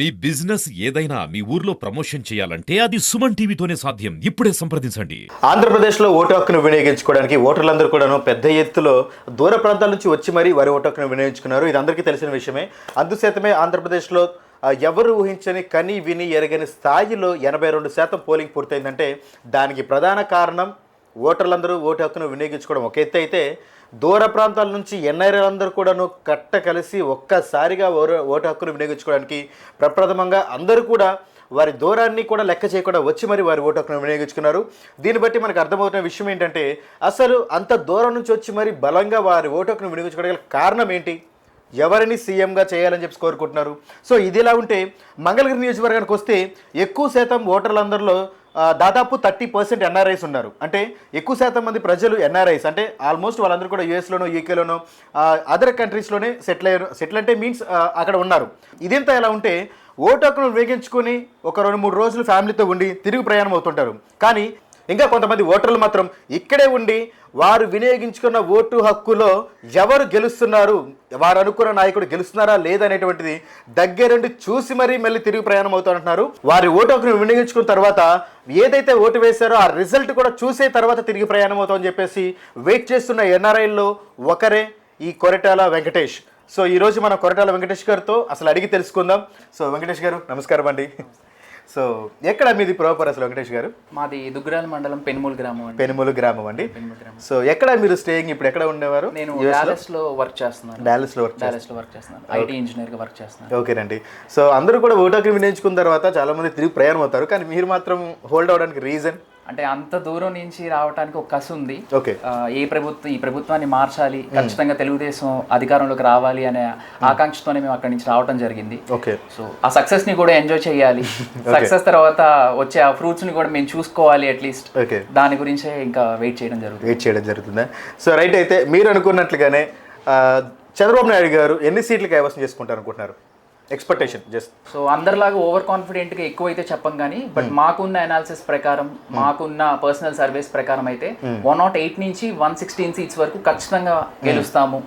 మీ business ఏదైనా మీ ఊర్లో promotion చేయాలంటే అది సుమన్ టీవీతోనే సాధ్యం. ఇప్పుడే సంప్రదించండి. ఆంధ్రప్రదేశ్లో ఓటు హక్కును వినియోగించుకోవడానికి ఓటర్లందరూ కూడాను పెద్ద ఎత్తులో దూర ప్రాంతాల నుంచి వచ్చి మరీ వారి ఓటు హక్కును వినియోగించుకున్నారు. ఇది అందరికీ తెలిసిన విషయమే. అందుచేతమే ఆంధ్రప్రదేశ్లో ఎవరు ఊహించని కని విని ఎరగని స్థాయిలో ఎనభై రెండు శాతం పోలింగ్ పూర్తయిందంటే దానికి ప్రధాన కారణం ఓటర్లందరూ ఓటు హక్కును వినియోగించుకోవడం. ఒక ఎత్తు అయితే దూర ప్రాంతాల నుంచి ఎన్ఐఆర్లందరూ కూడాను కట్ట కలిసి ఒక్కసారిగా ఓటు హక్కును వినియోగించుకోవడానికి ప్రప్రథమంగా అందరూ కూడా వారి దూరాన్ని కూడా లెక్క చేయకుండా వచ్చి మరి వారి ఓటు హక్కును వినియోగించుకున్నారు. దీన్ని బట్టి మనకు అర్థమవుతున్న విషయం ఏంటంటే అసలు అంత దూరం నుంచి వచ్చి మరి బలంగా వారి ఓటు హక్కును వినియోగించుకోవడానికి కారణం ఏంటి? ఎవరిని సీఎంగా చేయాలని చెప్పి కోరుకుంటున్నారు. సో ఇది ఇలా ఉంటే మంగళగిరి నియోజకవర్గానికి వస్తే ఎక్కువ శాతం ఓటర్లందరిలో దాదాపు థర్టీ పర్సెంట్ ఎన్ఆర్ఐస్ ఉన్నారు. అంటే ఎక్కువ శాతం మంది ప్రజలు ఎన్ఆర్ఐస్. అంటే ఆల్మోస్ట్ వాళ్ళందరూ కూడా యూఎస్లోనో యూకేలోనో అదర్ కంట్రీస్లోనే సెటిల్ అయ్యారు. సెటిల్ అంటే మీన్స్ అక్కడ ఉన్నారు. ఇదంతా ఎలా ఉంటే ఓటు హక్కును వేగించుకొని ఒక రెండు మూడు రోజులు ఫ్యామిలీతో ఉండి తిరిగి ప్రయాణం అవుతుంటారు. కానీ ఇంకా కొంతమంది ఓటర్లు మాత్రం ఇక్కడే ఉండి వారు వినియోగించుకున్న ఓటు హక్కులో ఎవరు గెలుస్తున్నారు వారు అనుకున్న నాయకుడు గెలుస్తున్నారా లేదనేటువంటిది దగ్గరుండి చూసి మరీ మళ్ళీ తిరిగి ప్రయాణం అవుతారంటున్నారు వారి ఓటు హక్కును వినియోగించుకున్న తర్వాత ఏదైతే ఓటు వేశారో ఆ రిజల్ట్ కూడా చూసే తర్వాత తిరిగి ప్రయాణం అవుతామని చెప్పేసి వెయిట్ చేస్తున్న ఎన్ఆర్ఐల్లో ఒకరే ఈ కొరటాల వెంకటేష్. సో ఈ రోజు మనం కొరటాల వెంకటేష్ గారితో అసలు అడిగి తెలుసుకుందాం. సో వెంకటేష్ గారు నమస్కారం అండి. సో ఎక్కడ మీది ప్రాపర్ అసలు వెంకటేష్ గారు? మాది దుగ్గురాల మండలం పెనుమూలు గ్రామం అండి. పెనుమూలు గ్రామం అండి. పెనుమూలు గ్రామం. సో ఎక్కడ మీరు స్టేయింగ్ ఇప్పుడు ఎక్కడ ఉండేవారు? నేను డాలస్లో వర్క్ చేస్తున్నాను. డాలస్లో వర్క్ డాలస్లో వర్క్ చేస్తున్నాను. ఐటీ ఇంజనీర్గా వర్క్ చేస్తున్నాను. ఓకేనండి సో అందరూ కూడా ఓటాకి వినియోగించుకున్న తర్వాత చాలా మంది తిరిగి ప్రయాణం అవుతారు కానీ మీరు మాత్రం హోల్డ్ అవడానికి రీజన్ అంటే అంత దూరం నుంచి రావడానికి ఒక కసి ఉంది. ఏ ప్రభుత్వం ఈ ప్రభుత్వాన్ని మార్చాలి ఖచ్చితంగా తెలుగుదేశం అధికారంలోకి రావాలి అనే ఆకాంక్షతోనే మేము అక్కడి నుంచి రావడం జరిగింది. ఓకే. సో ఆ సక్సెస్ని కూడా ఎంజాయ్ చేయాలి. సక్సెస్ తర్వాత వచ్చే ఆ ఫ్రూట్స్ని కూడా మేము చూసుకోవాలి అట్లీస్ట్ ఓకే. దాని గురించే ఇంకా వెయిట్ చేయడం జరుగుతుంది. వెయిట్ చేయడం జరుగుతుందా? సో రైట్ అయితే మీరు అనుకున్నట్లుగానే చంద్రబాబు నాయుడు గారు ఎన్ని సీట్లు కైవసం చేసుకుంటారు అనుకుంటున్నారు ఎక్స్పెక్టేషన్ జస్ట్ సో అందరిలాగా ఓవర్ కాన్ఫిడెంట్గా ఎక్కువ అయితే చెప్పం కానీ బట్ మాకున్న అనాలిసిస్ ప్రకారం మాకున్న పర్సనల్ సర్వీస్ ప్రకారం అయితే వన్ నాట్ ఎయిట్ నుంచి వన్ సిక్స్టీన్ సీట్స్ వరకు ఖచ్చితంగా గెలుస్తాము.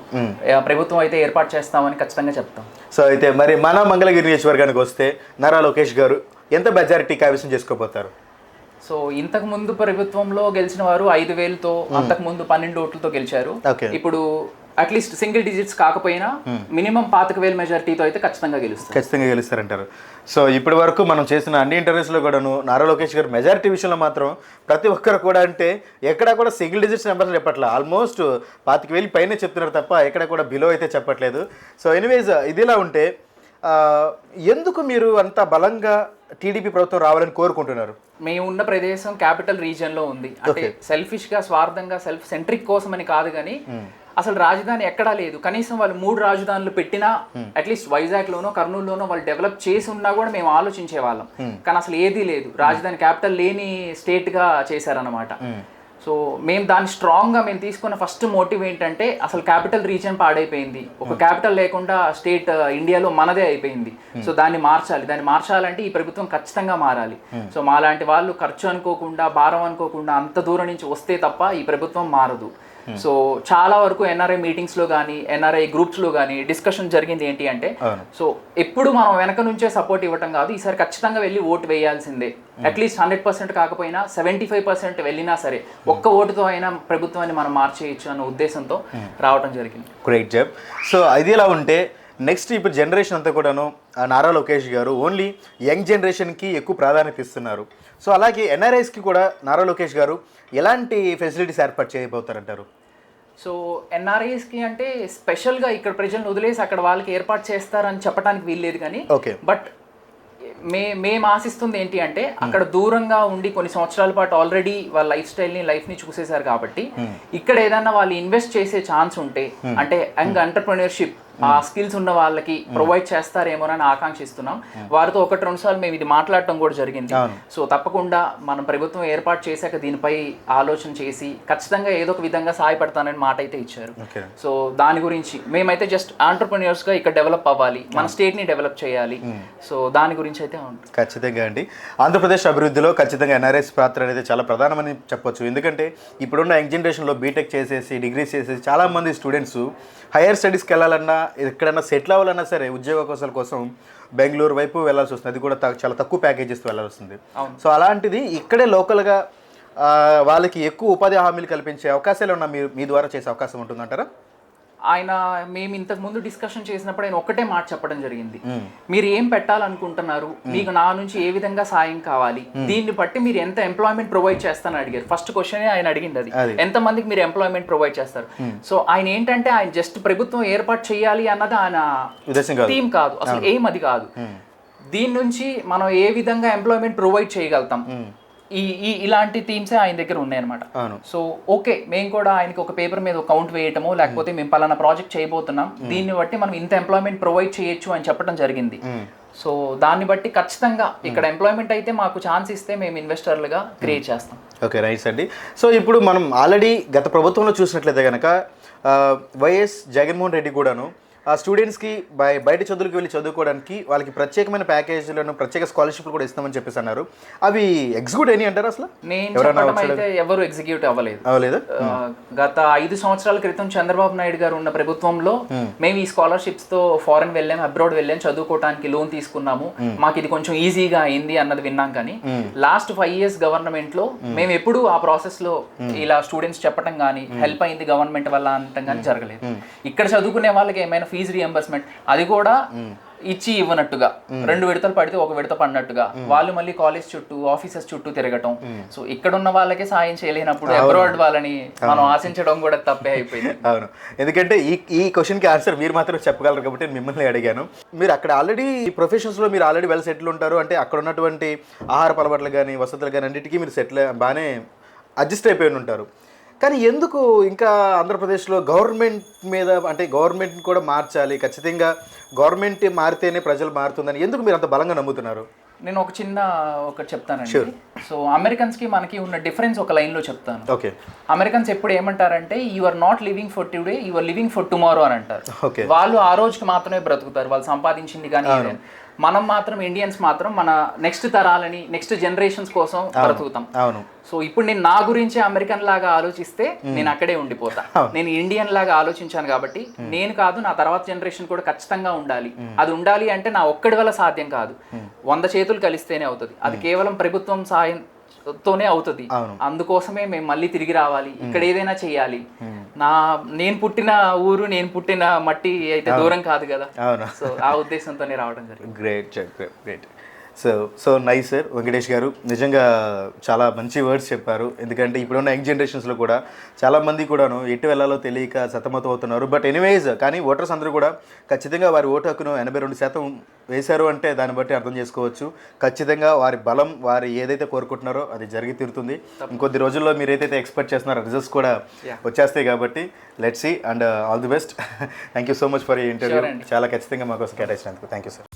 ఆ, ప్రభుత్వం అయితే ఏర్పాటు చేస్తామని ఖచ్చితంగా చెప్తాం. సో అయితే మరి మన మంగళగిరి నియోజకవర్గానికి వస్తే నారా లోకేష్ గారు ఎంత మెజారిటీ కైవసం చేసుకోబోతారు? సో ఇంతకు ముందు ప్రభుత్వంలో గెలిచిన వారు ఐదు వేలతో అంతకు ముందు పన్నెండు ఓట్లతో గెలిచారు. ఇప్పుడు అట్లీస్ట్ సింగిల్ డిజిట్స్ కాకపోయినా మినిమం పాతిక వేల మెజారిటీతో అయితే ఖచ్చితంగా గెలుస్తారు. ఖచ్చితంగా గెలుస్తారంటారు. సో ఇప్పటి వరకు మనం చేసిన అన్ని ఇంటర్వ్యూస్లో కూడాను నారా లోకేష్ గారు మెజారిటీ విషయంలో మాత్రం ప్రతి ఒక్కరు కూడా అంటే ఎక్కడ కూడా సింగిల్ డిజిట్స్ నెంబర్స్ చెప్పట్లేదు ఆల్మోస్ట్ పాతిక వేలు పైనే చెప్తున్నారు తప్ప ఎక్కడ కూడా బిలో అయితే చెప్పట్లేదు. సో ఎనీవేస్ ఇదిలా ఉంటే ఎందుకు మీరు అంత బలంగా టీడీపీ ప్రభుత్వం రావాలని కోరుకుంటున్నారు? మేము ఉన్న ప్రదేశం క్యాపిటల్ రీజియన్లో ఉంది. అంటే సెల్ఫిష్గా స్వార్థంగా సెల్ఫ్ సెంట్రిక్ కోసం అని కాదు కానీ అసలు రాజధాని ఎక్కడా లేదు. కనీసం వాళ్ళు మూడు రాజధానులు పెట్టినా అట్లీస్ట్ వైజాగ్ లోనో కర్నూలులోనో వాళ్ళు డెవలప్ చేసి ఉన్నా కూడా మేము ఆలోచించే వాళ్ళం. కానీ అసలు ఏదీ లేదు. రాజధాని క్యాపిటల్ లేని స్టేట్గా చేశారన్నమాట. సో మేము దాన్ని స్ట్రాంగ్గా మేము తీసుకున్న ఫస్ట్ మోటివ్ ఏంటంటే అసలు క్యాపిటల్ రీజియన్ పాడైపోయింది. ఒక క్యాపిటల్ లేకుండా స్టేట్ ఇండియాలో మనదే అయిపోయింది. సో దాన్ని మార్చాలి. దాన్ని మార్చాలంటే ఈ ప్రభుత్వం ఖచ్చితంగా మారాలి. సో మాలాంటి వాళ్ళు ఖర్చు అనుకోకుండా భారం అనుకోకుండా అంత దూరం నుంచి వస్తే తప్ప ఈ ప్రభుత్వం మారదు. సో చాలా వరకు ఎన్ఆర్ఐ మీటింగ్స్లో కానీ ఎన్ఆర్ఐ గ్రూప్స్లో కానీ డిస్కషన్ జరిగింది ఏంటి అంటే. సో ఎప్పుడు మనం వెనక నుంచే సపోర్ట్ ఇవ్వటం కాదు ఈసారి ఖచ్చితంగా వెళ్ళి ఓటు వేయాల్సిందే. అట్లీస్ట్ హండ్రెడ్ పర్సెంట్ కాకపోయినా సెవెంటీ ఫైవ్ పర్సెంట్ వెళ్ళినా సరే ఒక్క ఓటుతో అయినా ప్రభుత్వాన్ని మనం మార్చేయచ్చు అన్న ఉద్దేశంతో రావడం జరిగింది. గ్రేట్ జాబ్ సో అది ఎలా ఉంటే నెక్స్ట్ ఇప్పుడు జనరేషన్ అంతా కూడాను నారా లోకేష్ గారు ఓన్లీ యంగ్ జనరేషన్కి ఎక్కువ ప్రాధాన్యత ఇస్తున్నారు. సో అలాగే ఎన్ఆర్ఐస్కి కూడా నారా లోకేష్ గారు ఎలాంటి ఫెసిలిటీస్ ఏర్పాటు చేయబోతారంటారు? సో ఎన్ఆర్ఐస్కి అంటే స్పెషల్గా ఇక్కడ ప్రజలను వదిలేసి అక్కడ వాళ్ళకి ఏర్పాటు చేస్తారని చెప్పడానికి వీల్లేదు కానీ బట్ మే మేము ఆశిస్తుంది ఏంటి అంటే అక్కడ దూరంగా ఉండి కొన్ని సంవత్సరాల పాటు ఆల్రెడీ వాళ్ళ లైఫ్ స్టైల్ని లైఫ్ని చూసేశారు కాబట్టి ఇక్కడ ఏదైనా వాళ్ళు ఇన్వెస్ట్ చేసే ఛాన్స్ ఉంటే అంటే యంగ్ ఎంటర్ప్రినర్షిప్ ఆ స్కిల్స్ ఉన్న వాళ్ళకి ప్రొవైడ్ చేస్తారేమోనని ఆకాంక్షిస్తున్నాం. వారితో ఒకటి రెండు సార్లు మేము ఇది మాట్లాడటం కూడా జరిగింది. సో తప్పకుండా మనం ప్రభుత్వం ఏర్పాటు చేశాక దీనిపై ఆలోచన చేసి ఖచ్చితంగా ఏదో ఒక విధంగా సహాయపడతానని మాట అయితే ఇచ్చారు. సో దాని గురించి మేమైతే జస్ట్ ఆంటర్ప్రినియర్స్గా ఇక్కడ డెవలప్ అవ్వాలి. మన స్టేట్ని డెవలప్ చేయాలి. సో దాని గురించి అయితే ఉంటుంది. ఖచ్చితంగా అండి. ఆంధ్రప్రదేశ్ అభివృద్ధిలో ఖచ్చితంగా ఎన్ఆర్ఎస్ పాత్ర అనేది చాలా ప్రధానమని చెప్పొచ్చు. ఎందుకంటే ఇప్పుడున్న యంగ్ జనరేషన్లో బీటెక్ చేసేసి డిగ్రీస్ చేసేసి చాలామంది స్టూడెంట్స్ హైయర్ స్టడీస్కి వెళ్ళాలన్నా ఎక్కడైనా సెటిల్ అవ్వాలన్నా సరే ఉద్యోగ అవకాశాల కోసం బెంగళూరు వైపు వెళ్ళాల్సి వస్తుంది. అది కూడా చాలా తక్కువ ప్యాకేజెస్ వెళ్ళాల్సి వస్తుంది. సో అలాంటిది ఇక్కడే లోకల్గా వాళ్ళకి ఎక్కువ ఉపాధి హామీలు కల్పించే అవకాశాలు ఉన్న మీరు మీ ద్వారా చేసే అవకాశం ఉంటుందంటారా? ఆయన మేము ఇంతకు ముందు డిస్కషన్ చేసినప్పుడు ఆయన ఒక్కటే మాట చెప్పడం జరిగింది. మీరు ఏం పెట్టాలనుకుంటున్నారు? మీకు నా నుంచి ఏ విధంగా సాయం కావాలి? దీన్ని బట్టి మీరు ఎంత ఎంప్లాయ్మెంట్ ప్రొవైడ్ చేస్తానని అడిగారు. ఫస్ట్ క్వశ్చన్ ఆయన అడిగింది అది. ఎంత మందికి మీరు ఎంప్లాయ్మెంట్ ప్రొవైడ్ చేస్తారు? సో ఆయన ఏంటంటే ఆయన జస్ట్ ప్రభుత్వం ఏర్పాటు చేయాలి అన్నది ఆయన థీమ్ కాదు. అసలు ఏం అది కాదు. దీని నుంచి మనం ఏ విధంగా ఎంప్లాయ్మెంట్ ప్రొవైడ్ చేయగలుగుతాం? ఈ ఈ ఇలాంటి థీమ్సే ఆయన దగ్గర ఉన్నాయన్నమాట. సో ఓకే మేము కూడా ఆయనకి ఒక పేపర్ మీద కౌంట్ వేయటము లేకపోతే మేము పలానా ప్రాజెక్ట్ చేయబోతున్నాం దీన్ని బట్టి మనం ఇంత ఎంప్లాయ్మెంట్ ప్రొవైడ్ చేయొచ్చు అని చెప్పడం జరిగింది. సో దాన్ని బట్టి ఖచ్చితంగా ఇక్కడ ఎంప్లాయ్మెంట్ అయితే మాకు ఛాన్స్ ఇస్తే మేము ఇన్వెస్టర్లుగా క్రియేట్ చేస్తాం. ఓకే రైట్ అండి. సో ఇప్పుడు మనం ఆల్రెడీ గత ప్రభుత్వంలో చూసినట్లయితే కనుక వైఎస్ జగన్మోహన్ రెడ్డి కూడాను ఆ స్టూడెంట్స్కి బయ బయట చదువులకు వెళ్ళి చదువుకోవడానికి వాళ్ళకి ప్రత్యేకమైన ప్యాకేజీలను ప్రత్యేక స్కాలర్షిప్లు కూడా ఇస్తామని చెప్పేసి అన్నారు. అవి ఎగ్జిక్యూట్ అయినాయి అంటారా అసలు? నేను ఎవరు ఎగ్జిక్యూట్ అవ్వలేదు. అవ్వలేదు? గత ఐదు సంవత్సరాల క్రితం చంద్రబాబు నాయుడు గారు ఉన్న ప్రభుత్వంలో మేము. ఈ స్కాలర్షిప్స్తో ఫారెన్ వెళ్ళాం అబ్రాడ్ వెళ్ళాం చదువుకోవడానికి లోన్ తీసుకున్నాము మాకు ఇది కొంచెం ఈజీగా అయింది అన్నది విన్నాం కానీ లాస్ట్ ఫైవ్ ఇయర్స్ గవర్నమెంట్లో మేము. ఎప్పుడు ఆ ప్రాసెస్లో ఇలా స్టూడెంట్స్ చెప్పడం కానీ హెల్ప్ అయింది గవర్నమెంట్ వల్ల అనటం కానీ జరగలేదు. ఇక్కడ చదువుకునే వాళ్ళకి ఏమైనా ఫీజు రియంబర్స్మెంట్ అది కూడా ఇచ్చి ఇవ్వనట్టుగా. రెండు విడతలు పడితే ఒక విడత పడినట్టుగా. వాళ్ళు మళ్ళీ కాలేజ్ చుట్టూ ఆఫీసెస్ చుట్టూ తిరగటం. సో ఇక్కడ ఉన్న వాళ్ళకే సాయం చేయలేనప్పుడు అబ్రాడ్ వాళ్ళని మనం ఆశించడం కూడా తప్పే అయిపోయింది. అవును. ఎందుకంటే ఈ ఈ క్వశ్చన్కి ఆన్సర్ మీరు మాత్రం చెప్పగలరు కాబట్టి నేను మిమ్మల్ని అడిగాను. మీరు అక్కడ ఆల్రెడీ ఈ ప్రొఫెషన్స్లో మీరు ఆల్రెడీ వెల్ సెటిల్ ఉంటారు. అంటే అక్కడ ఉన్నటువంటి ఆహార అలవాట్లు కానీ వసతులు కానీ అన్నిటికీ మీరు సెటిల్ బాగానే అడ్జస్ట్ అయిపోయి ఉంటారు. కానీ ఎందుకు ఇంకా ఆంధ్రప్రదేశ్లో గవర్నమెంట్ మీద అంటే గవర్నమెంట్ని కూడా మార్చాలి? ఖచ్చితంగా గవర్నమెంట్ మారితేనే ప్రజలు మారుతుందని ఎందుకు మీరు అంత బలంగా నమ్ముతున్నారు? నేను ఒక చిన్న ఒకటి చెప్తానండి. సో అమెరికన్స్కి మనకి ఉన్న డిఫరెన్స్ ఒక లైన్లో చెప్తాను. ఓకే అమెరికన్స్ ఎప్పుడు ఏమంటారంటే you are not living for today you are living for tomorrow అని అంటారు. ఓకే వాళ్ళు ఆ రోజుకి మాత్రమే బ్రతుకుతారు. వాళ్ళు సంపాదించింది కానీ. మనం మాత్రం ఇండియన్స్ మాత్రం మన నెక్స్ట్ తరాలని నెక్స్ట్ జనరేషన్స్ కోసం బ్రతుకుతాం. అవును. సో ఇప్పుడు నేను నా గురించి అమెరికన్ లాగా ఆలోచిస్తే నేను అక్కడే ఉండిపోతా. నేను ఇండియన్ లాగా ఆలోచించాను కాబట్టి నేను కాదు నా తర్వాత జనరేషన్ కూడా ఖచ్చితంగా ఉండాలి. అది ఉండాలి అంటే నా ఒక్కడి వల్ల సాధ్యం కాదు. వంద చేతులు కలిస్తేనే అవుతుంది. అది కేవలం ప్రభుత్వం సాయం తోనే అవుతుంది. అందుకోసమే మేము మళ్ళీ తిరిగి రావాలి. ఇక్కడ ఏదైనా చేయాలి. నా నేను పుట్టిన ఊరు నేను పుట్టిన మట్టి అయితే దూరం కాదు కదా. సో ఆ ఉద్దేశంతోనే రావడం జరిగింది. Great great great so so nice sir Venkatesh garu నిజంగా చాలా మంచి వర్డ్స్ చెప్పారు. ఎందుకంటే ఇప్పుడున్న యంగ్ జనరేషన్స్లో కూడా చాలామంది కూడాను ఎటు వెళ్ళాలో తెలియక సతమతం అవుతున్నారు. బట్ ఎనీవేస్ కానీ ఓటర్స్ అందరూ కూడా ఖచ్చితంగా వారి ఓటు హక్కును ఎనభై రెండు శాతం వేశారు అంటే దాన్ని బట్టి అర్థం చేసుకోవచ్చు. ఖచ్చితంగా వారి బలం వారి ఏదైతే కోరుకుంటున్నారో అది జరిగి తీరుతుంది. ఇంకొద్ది రోజుల్లో మీరు ఏదైతే ఎక్స్పెక్ట్ చేస్తున్నారో రిజల్ట్స్ కూడా వచ్చేస్తాయి కాబట్టి let's see and all the best thank you so much for ఈ ఇంటర్వ్యూ. చాలా ఖచ్చితంగా మాకోసం కేటాయించినందుకు. Thank you sir